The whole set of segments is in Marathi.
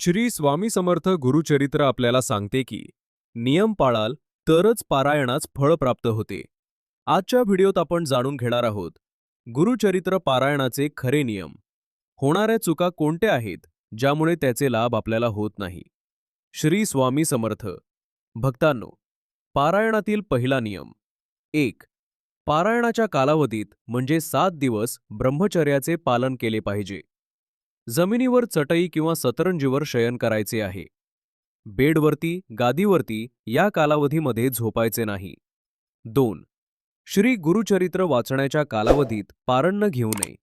श्री स्वामी समर्थ गुरुचरित्र आपल्याला सांगते की नियम पाळाल तरच पारायणास फळ प्राप्त होते. आजच्या व्हिडिओत आपण जाणून घेणार आहोत गुरुचरित्र पारायणाचे खरे नियम. होणाऱ्या चुका कोणत्या आहेत ज्यामुळे त्याचे लाभ आपल्याला होत नाही? श्री स्वामी समर्थ. भक्तांनो पारायणातील पहिला नियम. एक पारायणाच्या कालावधीत म्हणजे सात दिवस ब्रह्मचर्याचे पालन केले पाहिजे. जमिनीवर चटई किंवा सतरंजीवर शयन करायचे आहे. बेडवरती गादीवरती या कालावधीमध्ये झोपायचे नाही. दोन. श्री गुरुचरित्र वाचण्याच्या कालावधीत पारण घेऊ नये.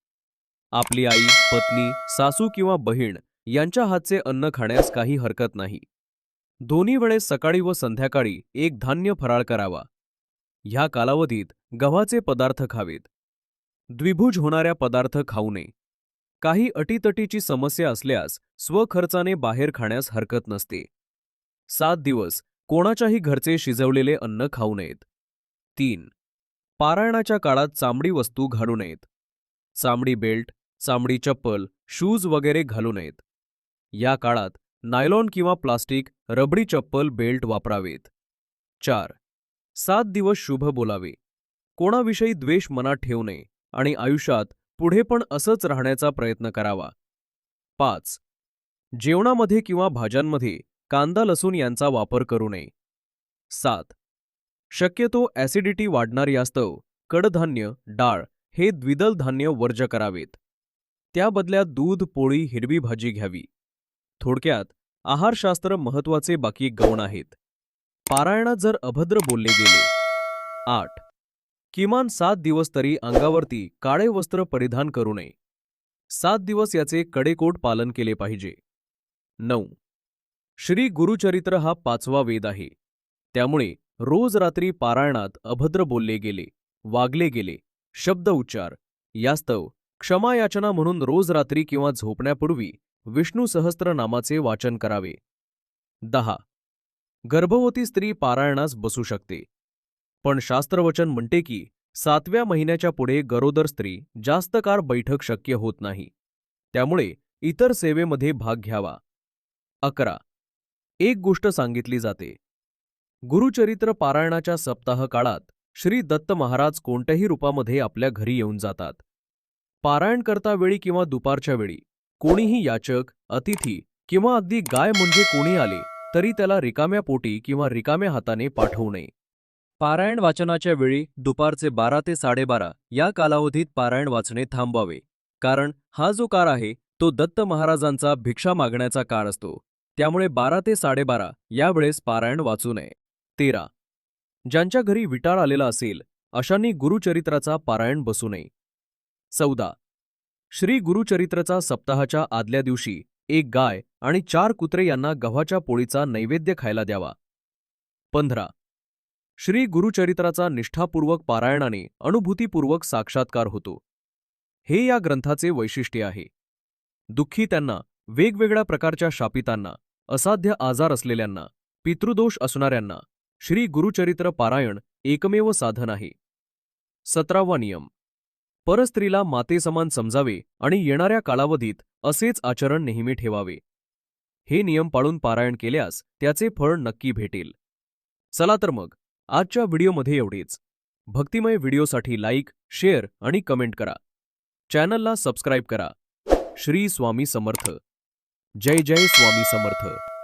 आपली आई पत्नी सासू किंवा बहीण यांच्या हातचे अन्न खाण्यास काही हरकत नाही. दोन्ही वेळेस सकाळी व संध्याकाळी एक धान्य फराळ करावा. ह्या कालावधीत गव्हाचे पदार्थ खावेत. द्विभुज होणाऱ्या पदार्थ खाऊ नये. काही अटीतटीची समस्या असल्यास स्वखर्चाने बाहेर खाण्यास हरकत नसते. सात दिवस कोणाच्याही घरचे शिजवलेले अन्न खाऊ नयेत. तीन पारायणाच्या काळात चामडी वस्तू घालू नयेत. चामडी बेल्ट चामडी चप्पल शूज वगैरे घालू नयेत. या काळात नायलॉन किंवा प्लास्टिक रबडी चप्पल बेल्ट वापरावेत. चार सात दिवस शुभ बोलावे. कोणाविषयी द्वेष मनात ठेवू नये आणि आयुष्यात पुढे पण असंच राहण्याचा प्रयत्न करावा. पाच. जेवणामध्ये किंवा भाज्यांमध्ये कांदा लसूण यांचा वापर करू नये. सात. शक्यतो ॲसिडिटी वाढणारी यास्तव कडधान्य डाळ हे द्विदल धान्य वर्ज करावेत. त्या बदल्यात दूध पोळी हिरवी भाजी घ्यावी. थोडक्यात आहारशास्त्र महत्त्वाचे बाकी गौण आहेत. पारायणात जर अभद्र बोलले गेले. आठ. किमान सात दिवस तरी अंगावरती काळे वस्त्र परिधान करू नये. सात दिवस याचे कडेकोट पालन केले पाहिजे. नऊ. श्री गुरुचरित्र हा पाचवा वेद आहे. त्यामुळे रोज रात्री पारायणात अभद्र बोलले गेले वागले गेले शब्द उच्चार यास्तव क्षमायाचना म्हणून रोज रात्री किंवा झोपण्यापूर्वी विष्णू सहस्त्रनामाचे वाचन करावे. दहा. गर्भवती स्त्री पारायणास बसू शकते. पण शास्त्रवचन म्हणते की सातव्या महिन्याच्या पुढे गरोदर स्त्री जास्त काळ बैठक शक्य होत नाही. त्यामुळे इतर सेवेमध्ये भाग घ्यावा. अकरा. एक गोष्ट सांगितली जाते. गुरुचरित्र पारायणाच्या सप्ताह काळात श्री दत्त महाराज कोणत्याही रूपामध्ये आपल्या घरी येऊन जातात. पारायण करता वेळी किंवा दुपारच्या वेळी कोणीही याचक अतिथी किंवा अगदी गाय म्हणजे कोणी आले तरी त्याला रिकाम्या पोटी किंवा रिकाम्या हाताने पाठवू नये. पारायण वाचनाच्या वेळी दुपारचे बारा ते साडेबारा या कालावधीत पारायण वाचणे थांबवावे. कारण हा जो काळ आहे तो दत्त महाराजांचा भिक्षा मागण्याचा काळ असतो. त्यामुळे बारा ते साडेबारा यावेळेस पारायण वाचू नये. तेरा. ज्यांच्या घरी विटाळ आलेला असेल अशांनी गुरुचरित्राचा पारायण बसू नये. चौदा. श्री गुरुचरित्रचा सप्ताहाच्या आदल्या दिवशी एक गाय आणि चार कुत्रे यांना गव्हाच्या पोळीचा नैवेद्य खायला द्यावा. पंधरा. श्री गुरुचरित्राचा निष्ठापूर्वक पारायणाने अनुभूतीपूर्वक साक्षात्कार होतो. हे या ग्रंथाचे वैशिष्ट्य आहे. दुःखी त्यांना वेगवेगळ्या प्रकारच्या शापितांना असाध्य आजार असलेल्यांना पितृदोष असणाऱ्यांना श्री गुरुचरित्र पारायण एकमेव साधन आहे. सतरावा नियम. परस्त्रीला मातेसमान समजावे आणि येणाऱ्या कालावधीत असेच आचरण नेहमी ठेवावे. हे नियम पाळून पारायण केल्यास त्याचे फळ नक्की भेटेल. चला तर मग आजच्या व्हिडिओमध्ये एवढेच. भक्तिमय व्हिडिओसाठी लाईक शेअर आणि कमेंट करा. चॅनलला सबस्क्राईब करा. श्री स्वामी समर्थ. जय जय स्वामी समर्थ.